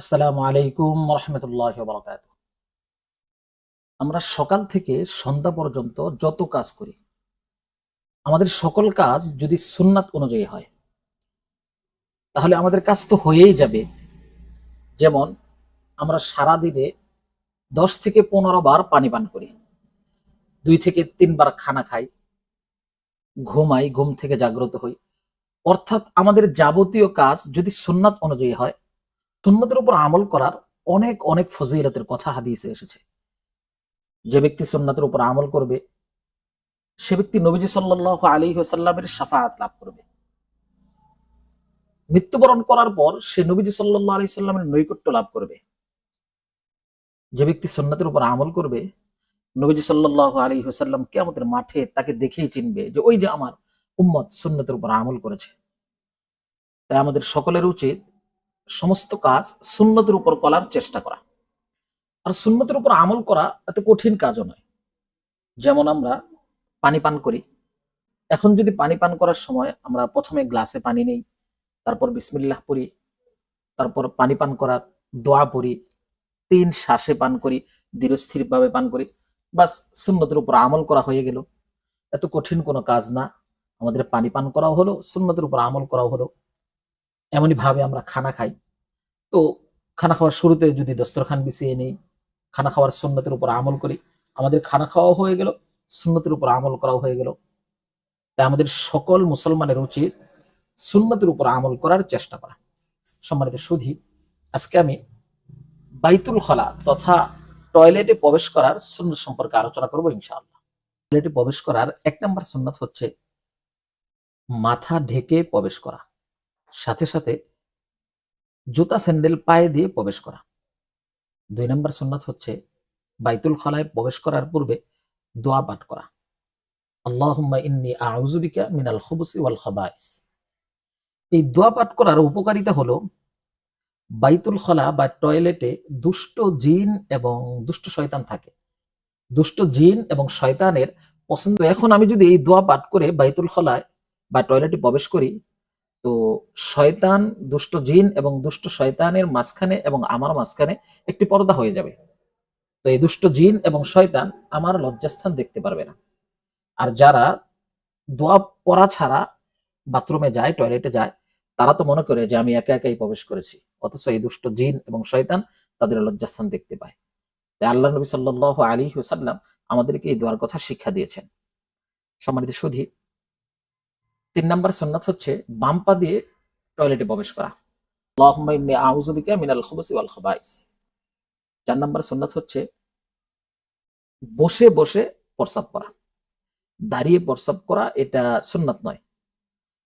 আসসালামু আলাইকুম রহমতুল্লাহ বরকাত আমরা সকাল থেকে সন্ধ্যা পর্যন্ত যত কাজ করি, আমাদের সকল কাজ যদি সুন্নাত অনুযায়ী হয়, তাহলে আমাদের কাজ তো হয়েই যাবে। যেমন, আমরা সারা দিনে দশ থেকে পনেরো বার পানি পান করি, দুই থেকে তিনবার খানা খাই, ঘুমাই, ঘুম থেকে জাগ্রত হই। অর্থাৎ আমাদের যাবতীয় কাজ যদি সুন্নাত অনুযায়ী হয় সুন্নতের উপর আমল করার অনেক অনেক ফজিলতের কথা হাদিসে এসেছে। যে ব্যক্তি সুন্নতের উপর আমল করবে, সে ব্যক্তি নবীজি সাল্লাহ আলী সাল্লামের সাফাত লাভ করবে। মৃত্যুবরণ করার পর সে নবীজি সাল্লাহ আলী সাল্লামের নৈকট্য লাভ করবে। যে ব্যক্তি সুন্নতের উপর আমল করবে, নবীজি সাল্লাহ আলী সাল্লাম কেমতের মাঠে তাকে দেখেই চিনবে যে ওই যে আমার উম্মত সুন্নতের উপর আমল করেছে। তাই আমাদের সকলের উচিত সমস্ত কাজ সুন্নতের উপর করার চেষ্টা করা। আর সুন্নতের উপর আমল করা এত কঠিন কাজও নয়। যেমন আমরা পানি পান করি। এখন যদি পানি পান করার সময় আমরা প্রথমে গ্লাসে পানি নেই, তারপর বিসমিল্লাহ পড়ি, তারপর পানি পান করার দোয়া পড়ি, তিন শ্বাসে পান করি ধীরস্থিরভাবে পান করি বাস সুন্নতের উপর আমল করা হয়ে গেল। এত কঠিন কোনো কাজ না। আমাদের পানি পান করাও হলো, সুন্নতের উপর আমল করাও হলো। এমনই ভাবে আমরা খানা খাই। তো খানা খাওয়ার শুরুতে যদি দস্তরখান বিছিয়ে নেই, খানা খাওয়ার সুন্নতের উপর আমল করি, আমাদের খানা খাওয়াও হয়ে গেল, সুন্নতের উপর আমল করাও হয়ে গেল। তাই আমাদের সকল মুসলমানের উচিত সুন্নতের উপর আমল করার চেষ্টা করা। সম্মানিত সুধি, আজকে আমি বাইতুল খলা তথা টয়লেটে প্রবেশ করার সুন্নত সম্পর্কে আলোচনা করব ইনশাআল্লাহ। টয়লেটে প্রবেশ করার এক নম্বর সুন্নত হচ্ছে মাথা ঢেকে প্রবেশ করা। সাথে সাথে জুতা স্যান্ডেল পায়ে দিয়ে প্রবেশ করা। দুই নম্বর সুন্নাত হচ্ছে বাইতুল খলায় প্রবেশ করার পূর্বে দোয়া পাঠ করা। আল্লাহুম্মা ইন্নি আউযুবিকা মিনাল খুবুসি ওয়াল এই দোয়া পাঠ করার উপকারিতা হলো বাইতুল খলা বা টয়লেটে দুষ্ট জিন এবং দুষ্ট শয়তান থাকে। দুষ্ট জিন এবং শয়তানের পছন্দ। এখন আমি যদি এই দোয়া পাঠ করে বাইতুল খলায় বা টয়লেটে প্রবেশ করি তো শয়তান দুষ্ট জিন এবং দুষ্ট শয়তানের মাঝখানে এবং আমার মাঝখানে একটি পর্দা হয়ে যাবে। তো এই দুষ্ট জিন এবং শয়তান আমার লজ্জাস্থান দেখতে পারবে না। আর যারা দোয়া পড়া ছাড়া বাথরুমে যায়, টয়লেটে যায়, তারা তো মনে করে যে আমি একা একাই প্রবেশ করেছি, অথচ এই দুষ্ট জিন এবং শয়তান তাদের লজ্জাস্থান দেখতে পায়। তাই আল্লাহ নবী সাল্লাহ আলী হুসাল্লাম আমাদেরকে এই দোয়ার কথা শিক্ষা দিয়েছেন। সম্মানিত সুধী তিন নাম্বার সুন্নাত হচ্ছে বাম পা দিয়ে টয়লেটে প্রবেশ করা। মিনাল খুবুসি ওয়াল খাবাইস। চার নাম্বার সুন্নাত হচ্ছে বসে বসে প্রস্রাব করা। দাঁড়িয়ে প্রস্রাব করা এটা সুন্নাত নয়।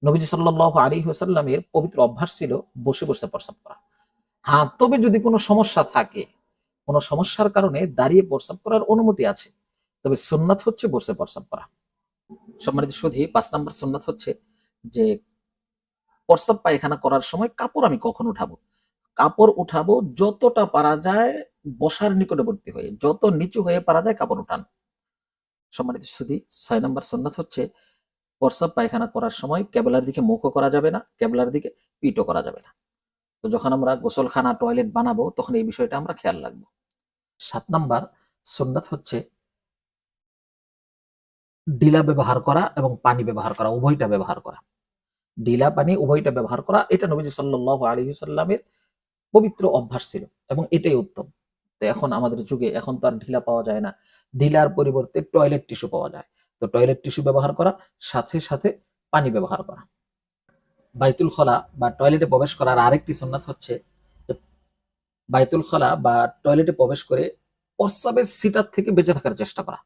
নবীজি সাল্লাল্লাহু আলাইহি ওয়াসাল্লামের পবিত্র অভ্যাস ছিল বসে বসে প্রস্রাব করা। হ্যাঁ তবে যদি কোনো সমস্যা থাকে, কোনো সমস্যার কারণে দাঁড়িয়ে প্রস্রাব করার অনুমতি আছে, তবে সুন্নাত হচ্ছে বসে প্রস্রাব করা। সম্মানিত সুধী, পাঁচ নাম্বার সুন্নাত হচ্ছে যে প্রস্রাব পায়খানা করার সময় কাপড় আমি কখন উঠাবো? কাপড় উঠাবো যতটা পারা যায় বসার নিকটবর্তী হয়ে, যত নিচু হয়ে পারা যায় কাপড় উঠান। সম্মানিত সুধি, ছয় নম্বর সুন্নাত হচ্ছে প্রস্রাব পায়খানা করার সময় কেবলার দিকে মুখও করা যাবে না কেবলার দিকে পিটও করা যাবে না। তো যখন আমরা গোসলখানা, টয়লেট বানাবো, তখন এই বিষয়টা আমরা খেয়াল রাখব। সাত নাম্বার সুন্নাত হচ্ছে ডিলা ব্যবহার করা এবং পানি ব্যবহার করা, উভয়টা ব্যবহার করা। ডিলা, পানি, উভয়টা ব্যবহার করা, এটা নবীজি সাল্লাহ আলী সাল্লামের পবিত্র অভ্যাস ছিল এবং এটাই উত্তম। তো এখন আমাদের যুগে এখন তো আর ঢিলা পাওয়া যায় না। ঢিলার পরিবর্তে টয়লেট টিস্যু পাওয়া যায়। তো টয়লেট টিস্যু ব্যবহার করা, সাথে সাথে পানি ব্যবহার করা। বাইতুল খলা বা টয়লেটে প্রবেশ করার আরেকটি সুন্নাত হচ্ছে বাইতুল খলা বা টয়লেটে প্রবেশ করে প্রস্রাবের সিটার থেকে বেঁচে থাকার চেষ্টা করা।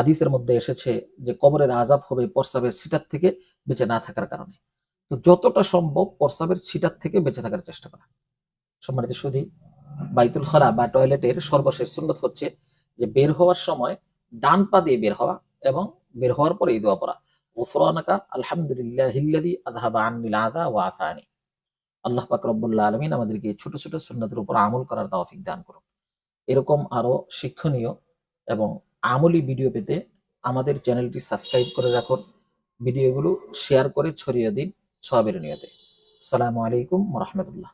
হাদিসের মধ্যে এসেছে যে কবরের আজাব হবে প্রস্রাবের সিটার থেকে বেঁচে না থাকার কারণে। তো যতটা সম্ভব প্রস্রাবের সিটার থেকে বেঁচে থাকার চেষ্টা করা। সম্মানিত সুধী, বাইতুল খলা বা টয়লেটের সর্বশেষ সুন্নত হচ্ছে যে বের হওয়ার সময় ডান পা দিয়ে বের হওয়া এবং বের হওয়ার পরে এই দোয়া পড়া। ওফরানাকা আলহামদুলিল্লাহ হিল্লাদি আযহাবা আননিল আযা ওয়া আফানি। আল্লাহ পাক আলামিন আমাদেরকে ছোট ছোট সুন্নতের উপর আমল করার তৌফিক দান করুন। এরকম আরও শিক্ষণীয় এবং আমলি ভিডিও পেতে আমাদের চ্যানেলটি সাবস্ক্রাইব করে রাখুন। ভিডিওগুলো শেয়ার করে ছড়িয়ে দিন সবের নিয়তে। সালামু আলাইকুম রহমতুল্লাহ।